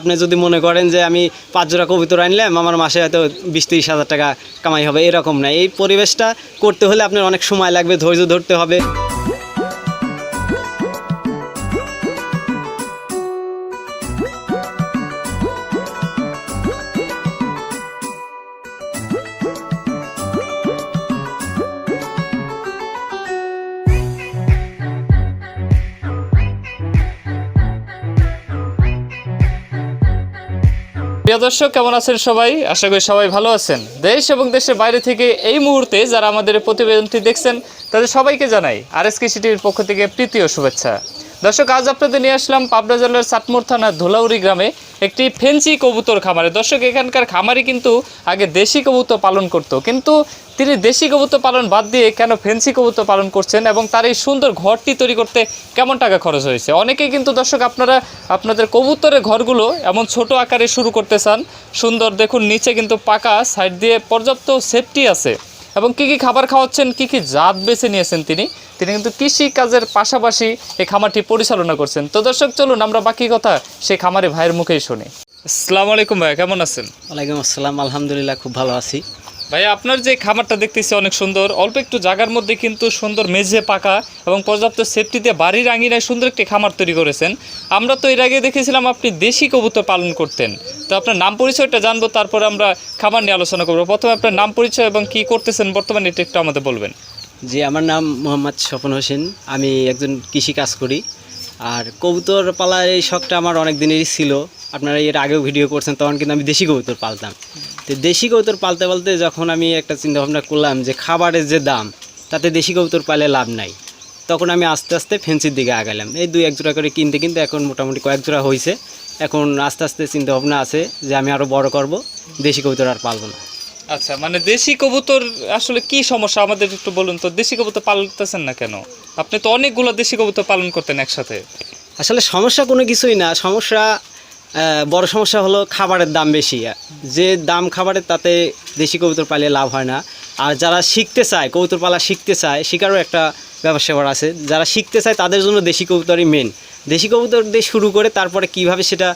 আপনি যদি মনে করেন যে আমি পাঁচ জোড়া কবিতর আনলাম, আমার মাসে হয়তো বিশ তিরিশ হাজার টাকা কামাই হবে, এরকম না। এই পরিবেশটা করতে হলে আপনার অনেক সময় লাগবে, ধৈর্য ধরতে হবে। প্রিয় দর্শক, কেমন আছেন সবাই? আশা করি সবাই ভালো আছেন। দেশ এবং দেশের বাইরে থেকে এই মুহূর্তে যারা আমাদের প্রতিবেদনটি দেখছেন, তাদের সবাইকে জানাই আর এস সিটির পক্ষ থেকে প্রীতি ও শুভেচ্ছা। দর্শক, আজ আপনাদের নিয়ে আসলাম পাবনা জেলার সাতমোর থানার ধুলাউড়ি গ্রামে একটি ফেন্সি কবুতর খামারে। দর্শক, এখানকার খামারে কিন্তু আগে দেশি কবুতর পালন করত। কিন্তু তিনি দেশি কবুতর পালন বাদ দিয়ে কেন ফেন্সি কবুতর পালন করছেন এবং তার এই সুন্দর ঘরটি তৈরি করতে কেমন টাকা খরচ হয়েছে? অনেকেই কিন্তু দর্শক আপনারা, আপনাদের কবুতরের ঘরগুলো এমন ছোট আকারে শুরু করতে চান। সুন্দর দেখুন, নিচে কিন্তু পাকা, সাইড দিয়ে পর্যাপ্ত সেফটি আছে। এবং কি কি খাবার খাওয়াচ্ছেন, কি কি জাত বেছে নিয়েছেন তিনি? তিনি কিন্তু কৃষি কাজের পাশাপাশি এই খামারটি পরিচালনা করছেন। তো দর্শক, চলুন আমরা বাকি কথা সেই খামারে ভাইয়ের মুখেই শুনি। আসসালামু আলাইকুম ভাইয়া, কেমন আছেন? ওয়ালাইকুম আসসালাম, আলহামদুলিল্লাহ, খুব ভালো আছি। ভাইয়া আপনার যে খামারটা দেখতেছি অনেক সুন্দর। অল্প একটু জায়গার মধ্যে কিন্তু সুন্দর মেঝে পাকা এবং পর্যাপ্ত সেফটিতে বাড়ির আঙিনায় সুন্দর একটি খামার তৈরি করেছেন। আমরা তো এর আগে দেখেছিলাম আপনি দেশি কবুতর পালন করতেন। তো আপনার নাম পরিচয়টা জানব, তারপর আমরা খামার নিয়ে আলোচনা করব। প্রথমে আপনার নাম পরিচয় এবং কি করতেছেন, বর্তমানে এটা একটু আমাদের বলবেন। জি, আমার নাম মোহাম্মদ স্বপন হোসেন। আমি একজন কৃষি কাজ করি। আর কবুতর পালার এই শখটা আমার অনেক দিনেরই ছিল। আপনারা এর আগেও ভিডিও করছেন, তখন কিন্তু আমি দেশি কবুতর পালতাম। তো দেশি কবুতর পালতে পালতে যখন আমি একটা চিন্তা ভাবনা করলাম যে খাবারের যে দাম তাতে দেশি কবুতর পালে লাভ নাই। তখন আমি আস্তে আস্তে ফেন্সির দিকে আগালাম। এই দুই এক জোড়া করে কিনতে কিনতে এখন মোটামুটি কয়েক জোড়া হয়েছে এখন আস্তে আস্তে চিন্তা ভাবনা আছে যে আমি আরও বড় করব দেশি কবুতর আর পালবো না। আচ্ছা মানে দেশি কবুতর আসলে কি সমস্যা? আমাদের একটু বলুন তো দেশি কবুতর পালতেছেন না কেন? আপনি তো অনেকগুলো দেশি কবুতর পালন করতেন একসাথে। আসলে সমস্যা কোনো কিছুই না। সমস্যা বড় সমস্যা হলো খাবারের দাম বেশি। যে দাম খাবারের তাতে দেশি কবুতর পালিয়ে লাভ হয় না। আর যারা শিখতে চায় কবুতর পালা শিখতে চায়, শিকারও একটা ব্যবসা আছে। যারা শিখতে চায়, তাদের জন্য দেশি কবুতরই মেন দেশি কবুতর দিয়ে শুরু করে, তারপরে কীভাবে সেটা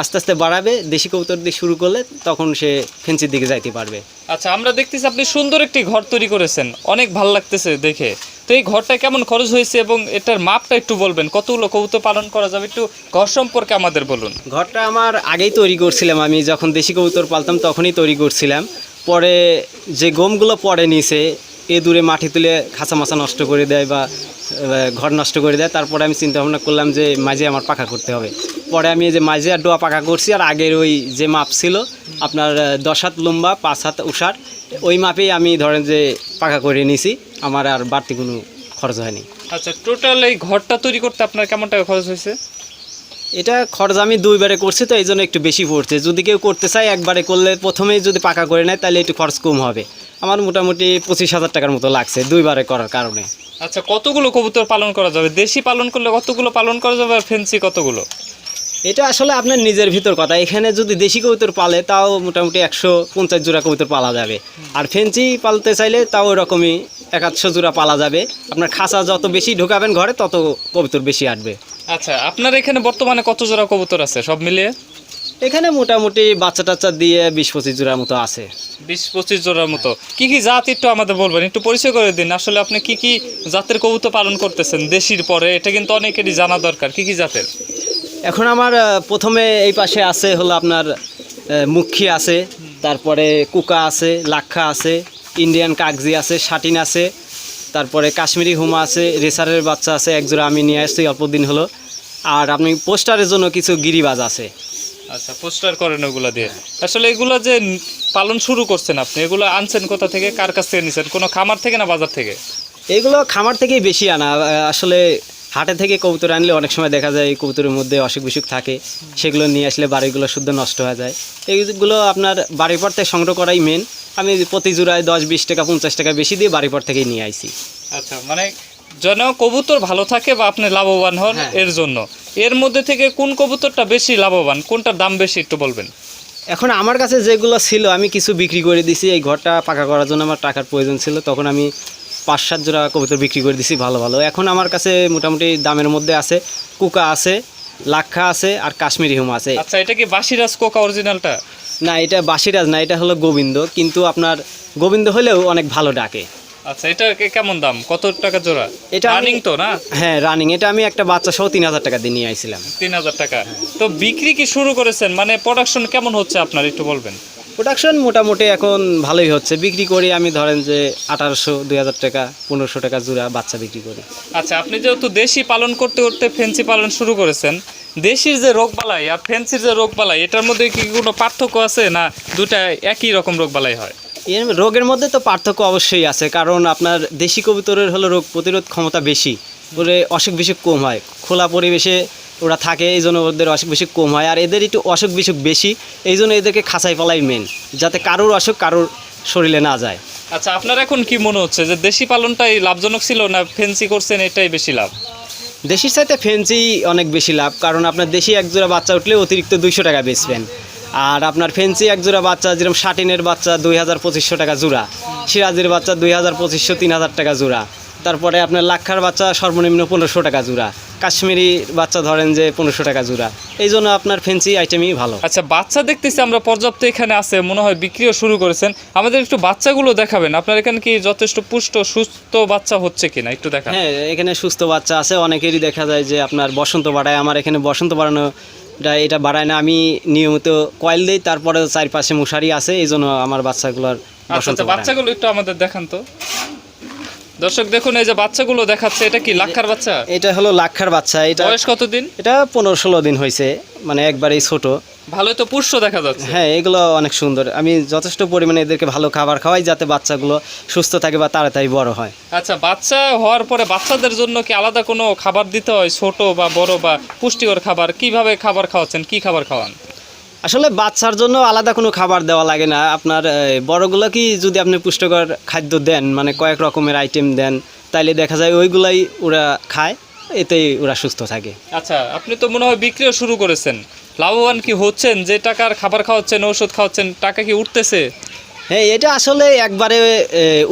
আস্তে আস্তে বাড়াবে, দেশি কবুতর দিয়ে শুরু করলে তখন সে ফেন্সির দিকে যাইতে পারবে। আচ্ছা আমরা দেখতেছি আপনি সুন্দর একটি ঘর তৈরি করেছেন। অনেক ভালো লাগতেছে দেখে। তো এই ঘরটা কেমন খরচ হয়েছে এবং এটার মাপটা একটু বলবেন? কতগুলো কবুতর পালন করা যাবে? একটু ঘর সম্পর্কে আমাদের বলুন। ঘরটা আমার আগেই তৈরি করছিলাম আমি। যখন দেশি কবুতর পালতাম তখনই তৈরি করছিলাম। পরে যে গমগুলো পড়ে নিছে এ দূরে মাটি তুলে খাঁচা মাছা নষ্ট করে দেয় বা ঘর নষ্ট করে দেয়। তারপরে আমি চিন্তা ভাবনা করলাম যে মাঝে আমার পাকা করতে হবে। পরে আমি যে মাঝে আর ডোয়া পাকা করছি, আর আগের ওই যে মাপ ছিল, আপনার দশ হাত লম্বা, পাঁচ হাত উষার ওই মাপেই আমি ধরেন যে পাকা করে নিয়েছি আমার আর বাড়তি কোনো খরচ হয়নি। আচ্ছা টোটাল এই ঘরটা তৈরি করতে আপনার কেমন টাকা খরচ হয়েছে? এটা খরচ আমি দুইবারে করছি তো এই জন্য একটু বেশি পড়ছে। যদি কেউ করতে চায় একবারে করলে প্রথমেই যদি পাকা করে নেয় তাহলে একটু খরচ কম হবে। আমার মোটামুটি পঁচিশ হাজার টাকার মতো লাগছে দুইবারে করার কারণে। আচ্ছা কতগুলো কবুতর পালন করা যাবে? দেশি পালন করলে কতগুলো পালন করা যাবে আর ফেন্সি কতগুলো? এটা আসলে আপনার নিজের ভিতর কথা। এখানে যদি দেশি কবুতর পালে তাও মোটামুটি একশো পঞ্চাশ জোড়া কবুতর পালা যাবে। আর ফেন্সি পালতে চাইলে তাও ওরকমই এক আধশো জোড়া পালা যাবে। আপনার খাঁচা যত বেশি ঢুকাবেন ঘরে তত কবুতর বেশি আসবে আচ্ছা আপনার এখানে বর্তমানে কত জোড়া কবুতর আছে? সব মিলিয়ে? এখানে মোটামুটি বাচ্চা টাচ্চা দিয়ে বিশ পঁচিশ জোড়ার মতো আছে। বিশ পঁচিশ জোড়ার মতো। কি কি জাত একটু আমাদের বলবেন? একটু পরিচয় করে দিন। আসলে আপনি কি কি জাতের কবুতর পালন করতেছেন? দেশির পরে এটা কিন্তু অনেকেরই জানা দরকার। কি কি জাতের? এখন আমার প্রথমে এই পাশে আছে হলো আপনার মুখী আছে তারপরে কুকা আছে লাক্ষা আছে ইন্ডিয়ান কাগজি আছে শাটিন আছে তারপরে কাশ্মীরি হুমা আছে রেসারের বাচ্চা আছে একজোড়া আমি নিয়ে আসছি অল্প দিন হলো। আর আপনি পোস্টারের জন্য কিছু গিরিবাজ আছে। আচ্ছা পোস্টার করেন ওগুলো দিয়ে। আসলে এগুলো যে পালন শুরু করছেন আপনি এগুলো আনছেন কোথা থেকে কার কাছ থেকে নিছেন? কোনো খামার থেকে না বাজার থেকে? এগুলো খামার থেকেই বেশি আনা আসলে হাটে থেকে কবুতর আনলে অনেক সময় দেখা যায় এই কবুতরের মধ্যে অসুখ বিসুখ থাকে। সেগুলো নিয়ে আসলে বাড়িগুলো শুদ্ধ নষ্ট হয়ে যায়। এইগুলো আপনার বাড়ির পর থেকে সংগ্রহ করাই মেন আমি প্রতি জোড়ায় দশ বিশ টাকা পঞ্চাশ টাকা বেশি দিয়ে বাড়ির পর থেকেই নিয়ে আইছি। আচ্ছা মানে যেন কবুতর ভালো থাকে বা আপনি লাভবান হন হ্যাঁ। এর জন্য। এর মধ্যে থেকে কোন কবুতরটা বেশি লাভবান? কোনটার দাম বেশি একটু বলবেন। এখন আমার কাছে যেগুলো ছিল আমি কিছু বিক্রি করে দিছি। এই ঘরটা পাকা করার জন্য আমার টাকার প্রয়োজন ছিল। তখন আমি পাঁচ সাত জোড়া কবুতর বিক্রি করে দিছি ভালো ভালো। এখন আমার কাছে মোটামুটি দামের মধ্যে আছে কুকা আছে লাক্ষা আছে আর কাশ্মীরি হুম আছে। আচ্ছা এটা কি বাসিরাজ কোকা অরিজিনালটা? না এটা বাসিরাজ না এটা হলো গোবিন্দ কিন্তু আপনার গোবিন্দ হলেও অনেক ভালো ডাকে। আচ্ছা এটা কেমন দাম? কত টাকা জোড়া? এটা রানিং তো না? হ্যাঁ রানিং। এটা আমি একটা বাচ্চা সহ তিন হাজার টাকা দিয়ে নিয়ে আইছিলাম। তিন হাজার টাকা। তো বিক্রি কি শুরু করেছেন? মানে প্রোডাকশন কেমন হচ্ছে আপনার একটু বলবেন। প্রোডাকশন মোটামুটি এখন ভালোই হচ্ছে। বিক্রি করি আমি ধরেন যে আঠারোশো দুই হাজার টাকা পনেরোশো টাকা জোড়া বাচ্চা বিক্রি করি। আচ্ছা আপনি যেহেতু দেশি পালন করতে করতে ফেন্সি পালন শুরু করেছেন দেশির যে রোগবালাই আর ফেন্সির যে রোগবালাই এটার মধ্যে কি কোনো পার্থক্য আছে না দুটা একই রকম রোগবালাই হয়? এর রোগের মধ্যে তো পার্থক্য অবশ্যই আছে কারণ আপনার দেশি কবুতরের হলো রোগ প্রতিরোধ ক্ষমতা বেশি ওরে অসুখ বিসুখ কম হয়। খোলা পরিবেশে ওরা থাকে এই জন্য ওদের অসুখ বিসুখ কম হয়। আর এদের একটু অসুখ বিসুখ বেশি এই জন্য এদেরকে খাঁচাই পালাই মেন যাতে কারোর অসুখ কারোর শরীরে না যায়। আচ্ছা আপনার এখন কি মনে হচ্ছে যে দেশি পালনটাই লাভজনক ছিল না ফেন্সি করছেন এটাই বেশি লাভ? দেশির চাইতে ফেন্সি অনেক বেশি লাভ কারণ আপনার দেশি এক জোড়া বাচ্চা উঠলে অতিরিক্ত দুইশো টাকা বেচবেন। আর আপনার ফেন্সি এক জোড়া বাচ্চা যেরকম শাটিনের বাচ্চা দুই হাজার পঁচিশশো টাকা জোড়া। সিরাজের বাচ্চা দুই হাজার পঁচিশশো তিন হাজার টাকা জোড়া। তারপরে আপনার লাক্ষার বাচ্চা সর্বনিম্ন পনেরোশো টাকা জোড়া। কাশ্মীরি বাচ্চা ধরেন যে পনেরোশো টাকা জোড়া। এই জন্য আপনার ফেন্সি আইটেমই ভালো। আচ্ছা বাচ্চা দেখতেছি আমরা পর্যাপ্ত এখানে আছে মনে হয় বিক্রিও শুরু করেছেন। আমাদের একটু বাচ্চাগুলো দেখাবেন। আপনার এখানে কি যথেষ্ট পুষ্ট সুস্থ বাচ্চা হচ্ছে কিনা? একটু দেখান। হ্যাঁ এখানে সুস্থ বাচ্চা আছে। অনেকেরই দেখা যায় যে আপনার বসন্ত বাড়ায়। আমার এখানে বসন্ত বাড়ানো এটা বাড়ায় না। আমি নিয়মিত কয়েল দিই তারপরে চারপাশে মশারি আছে। এই জন্য আমার বাচ্চাগুলোর আচ্ছা আচ্ছা। বাচ্চাগুলো একটু আমাদের দেখান তো। দর্শক দেখুন এই যে বাচ্চাগুলো দেখাচ্ছে এটা কি লাক্ষার বাচ্চা? এটা হলো লাক্ষার বাচ্চা এটা বয়স কতদিন এটা পনেরো ষোলো দিন হয়েছে মানে একবারেই ছোট। ভালোই তো পুষ্ট দেখা যাচ্ছে। হ্যাঁ এগুলো অনেক সুন্দর। আমি যথেষ্ট পরিমাণে এদেরকে ভালো খাবার খাওয়াই যাতে বাচ্চাগুলো সুস্থ থাকে বা তাড়াতাড়ি বড় হয়। আচ্ছা বাচ্চা হওয়ার পরে বাচ্চাদের জন্য কি আলাদা কোনো খাবার দিতে হয় ছোট বা বড় বা পুষ্টিকর খাবার? কীভাবে খাবার খাওয়াচ্ছেন? কি খাবার খাওয়ান? আসলে বাচ্চার জন্য আলাদা কোনো খাবার দেওয়া লাগে না। আপনার বড়গুলো কি যদি আপনি পুষ্টিকর খাদ্য দেন মানে কয়েক রকমের আইটেম দেন, তাইলে দেখা যায় ওইগুলাই ওরা খায়, এতেই ওরা সুস্থ থাকে। আচ্ছা আপনি তো মনে হয় বিক্রিও শুরু করেছেন। লাভবান কি হচ্ছেন? যে টাকার খাবার খাওয়াচ্ছেন ওষুধ খাওয়াচ্ছেন, টাকা কি উঠতেছে? হ্যাঁ এটা আসলে একবারে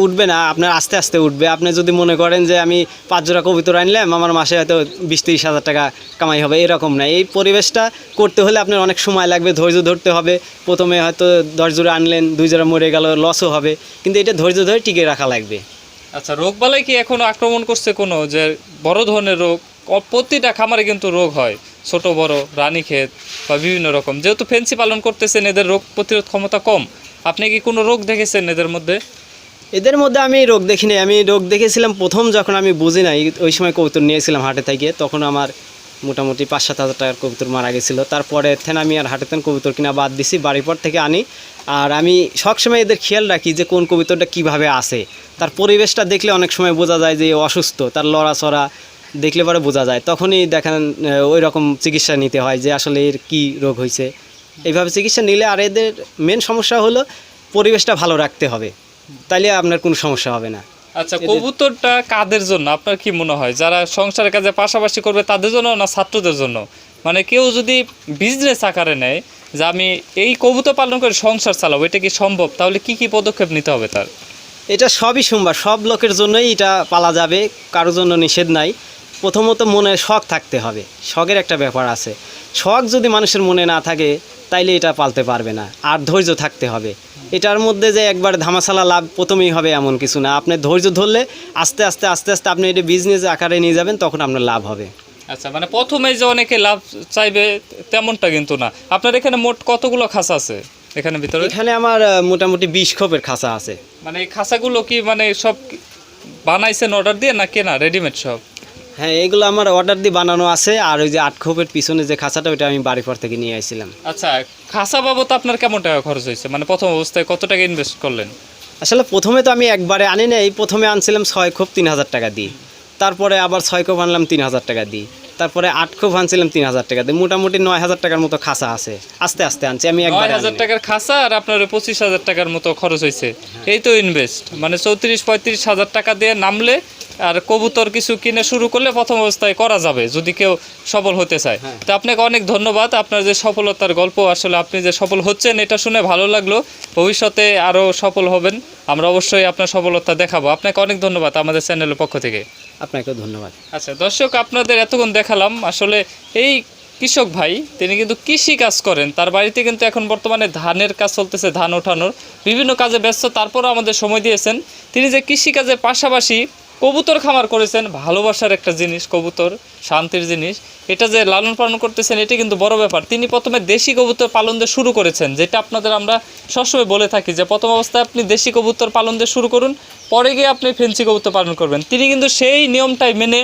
উঠবে না। আপনার আস্তে আস্তে উঠবে। আপনি যদি মনে করেন যে আমি পাঁচ জোড়া কবিতর আনলাম, আমার মাসে হয়তো বিশ তিরিশ হাজার টাকা কামাই হবে, এরকম না। এই পরিবেশটা করতে হলে আপনার অনেক সময় লাগবে, ধৈর্য ধরতে হবে। প্রথমে হয়তো দশ জোড়া আনলেন, দুই জোড়া মরে গেল লসও হবে। কিন্তু এটা ধৈর্য ধরে টিকে রাখা লাগবে। আচ্ছা রোগ বালাই কি এখনও আক্রমণ করছে কোনো? যে বড় ধরনের রোগ প্রতিটা খামারে কিন্তু রোগ হয়। ছোট, বড় রানীক্ষেত বা বিভিন্ন রকম। যেহেতু ফেন্সি পালন করতেছেন, এদের রোগ প্রতিরোধ ক্ষমতা কম। আপনি কি কোনো রোগ দেখেছেন এদের মধ্যে? এদের মধ্যে আমি রোগ দেখিনি। আমি রোগ দেখেছিলাম প্রথম যখন আমি বুঝি নাই, ওই সময় কবুতর নিয়েছিলাম হাটে থেকে, তখন আমার মোটামুটি পাঁচ সাত হাজার টাকার কবুতর মারা গেছিল। তারপরে থেন আমি আর হাটে হাটেতেন কবুতর কিনা বাদ দিছি, বাড়ির পর থেকে আনি। আর আমি সবসময় এদের খেয়াল রাখি যে কোন কবুতরটা কীভাবে আসে। তার পরিবেশটা দেখলে অনেক সময় বোঝা যায় যে অসুস্থ, তার লড়াচড়া দেখলে পরে বোঝা যায়। তখনই দেখেন ওই রকম চিকিৎসা নিতে হয় যে আসলে এর কি রোগ হয়েছে। এইভাবে চিকিৎসা নিলে আর এদের মেন সমস্যা হলো পরিবেশটা ভালো রাখতে হবে। তাইলে আপনার কোনো সমস্যা হবে না। আচ্ছা কবুতরটা কাদের জন্য? আপনার কি মনে হয়? যারা সংসারের কাজে পাশাপাশি করবে তাদের জন্য না ছাত্রদের জন্য? মানে কেউ যদি বিজনেস আকারে নেয় যে আমি এই কবুতর পালন করে সংসার চালাবো এটা কি সম্ভব? তাহলে কি কি পদক্ষেপ নিতে হবে তার? এটা সবই সোমবার সব লোকের জন্যই এটা পালা যাবে। কারোর জন্য নিষেধ নাই। প্রথমত মনে শখ থাকতে হবে। শখের একটা ব্যাপার আছে। শখ যদি মানুষের মনে না থাকে তাইলে এটা পালতে পারবে না। আর ধৈর্য থাকতে হবে। এটার মধ্যে যে একবার ধামাসালা লাভ প্রথমেই হবে এমন কিছু না। আপনি ধৈর্য ধরলে আস্তে আস্তে আস্তে আস্তে আপনি এটা বিজনেস আকারে নিয়ে যাবেন তখন আপনার লাভ হবে। আচ্ছা মানে প্রথমে যে অনেকে লাভ চাইবে তেমনটা কিন্তু না। আপনার এখানে মোট কতগুলো খাঁচা আছে এখানে ভিতরে? এখানে আমার মোটামুটি বিশ খোপের খাঁচা আছে। মানে এই খাঁচাগুলো কি মানে সব বানাইছেন অর্ডার দিয়ে না কেনা? রেডিমেড সব? হ্যাঁ এগুলো আমার অর্ডার দিয়ে বানানো আছে আর ওই যে আট খোপের পিছনে যে খাঁচাটা ওইটা আমি বাড়ির পর থেকে নিয়ে আসছিলাম আচ্ছা খাঁচা বাবদ আপনার কেমন টাকা খরচ হয়েছে? মানে প্রথম অবস্থায় কত টাকা ইনভেস্ট করলেন? আসলে প্রথমে তো আমি একবারে আনি নাই প্রথমে আনছিলাম ছয় খোপ তিন হাজার টাকা দিয়ে। তারপরে আবার ছয় খোপ আনলাম তিন হাজার টাকা দিই তারপরে আট খোপ আনছিলাম তিন হাজার টাকা দিই মোটামুটি নয় হাজার টাকার মতো খাসা আছে। আস্তে আস্তে আনছি আমি একবার হাজার টাকার খাঁচা আর আপনার পঁচিশ হাজার টাকার মতো খরচ হয়েছে। এই তো ইনভেস্ট মানে চৌত্রিশ পঁয়ত্রিশ হাজার টাকা দিয়ে নামলে আর কবুতর কিছু কিনে শুরু করলে প্রথম অবস্থায় করা যাবে যদি কেউ সফল হতে চায়। হ্যাঁ। তো আপনাকে অনেক ধন্যবাদ। আপনার যে সফলতার গল্প আসলে আপনি যে সফল হচ্ছেন এটা শুনে ভালো লাগল। ভবিষ্যতে আরও সফল হবেন। আমরা অবশ্যই আপনার সফলতা দেখাবো। আপনাকে অনেক ধন্যবাদ আমাদের চ্যানেলের পক্ষ থেকে। আপনাকেও ধন্যবাদ। আচ্ছা দর্শক আপনাদের এতক্ষণ দেখালাম। আসলে এই কৃষক ভাই, তিনি কিন্তু কৃষি কাজ করেন। তার বাড়িতে কিন্তু এখন বর্তমানে ধানের কাজ চলতেছে, ধান ওঠানোর। বিভিন্ন কাজে ব্যস্ত, তারপরও আমাদের সময় দিয়েছেন। তিনি যে কৃষি কাজের পাশাপাশি কবুতর খামার করেছেন, ভালোবাসার একটা জিনিস, কবুতর, শান্তির জিনিস। এটা যে লালন পালন করতেছেন, এটি কিন্তু বড় ব্যাপার। তিনি প্রথমে দেশি কবুতর পালন দিয়ে শুরু করেছেন, যেটা আপনাদের আমরা সবসময় বলে থাকি যে প্রথম অবস্থায় আপনি দেশি কবুতর পালন দিয়ে শুরু করুন, পরে গিয়ে আপনি ফেন্সি কবুতর পালন করবেন। তিনি কিন্তু সেই নিয়মটাই মেনে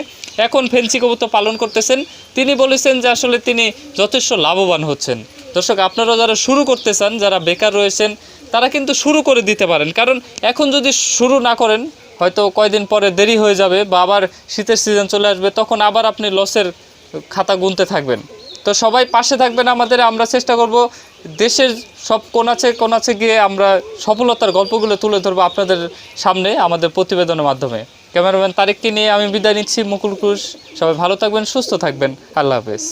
এখন ফেন্সি কবুতর পালন করতেছেন। তিনি বলেছেন যে আসলে তিনি যথেষ্ট লাভবান হচ্ছেন। দর্শক, আপনারা যারা শুরু করতে চান, যারা বেকার রয়েছেন, তারা কিন্তু শুরু করে দিতে পারেন। কারণ এখন যদি শুরু না করেন হয়তো কয়দিন পরে দেরি হয়ে যাবে বা আবার শীতের সিজন চলে আসবে, তখন আবার আপনি লসের খাতা গুনতে থাকবেন। তো সবাই পাশে থাকবেন আমাদের, আমরা চেষ্টা করব দেশের সব কোনাচে কোনাচে গিয়ে আমরা সফলতার গল্পগুলো তুলে ধরবো আপনাদের সামনে আমাদের প্রতিবেদনের মাধ্যমে। ক্যামেরাম্যান তারেককে নিয়ে আমি বিদায় নিচ্ছি, মুকুল কুশ সবাই ভালো থাকবেন, সুস্থ থাকবেন। আল্লাহ হাফেজ।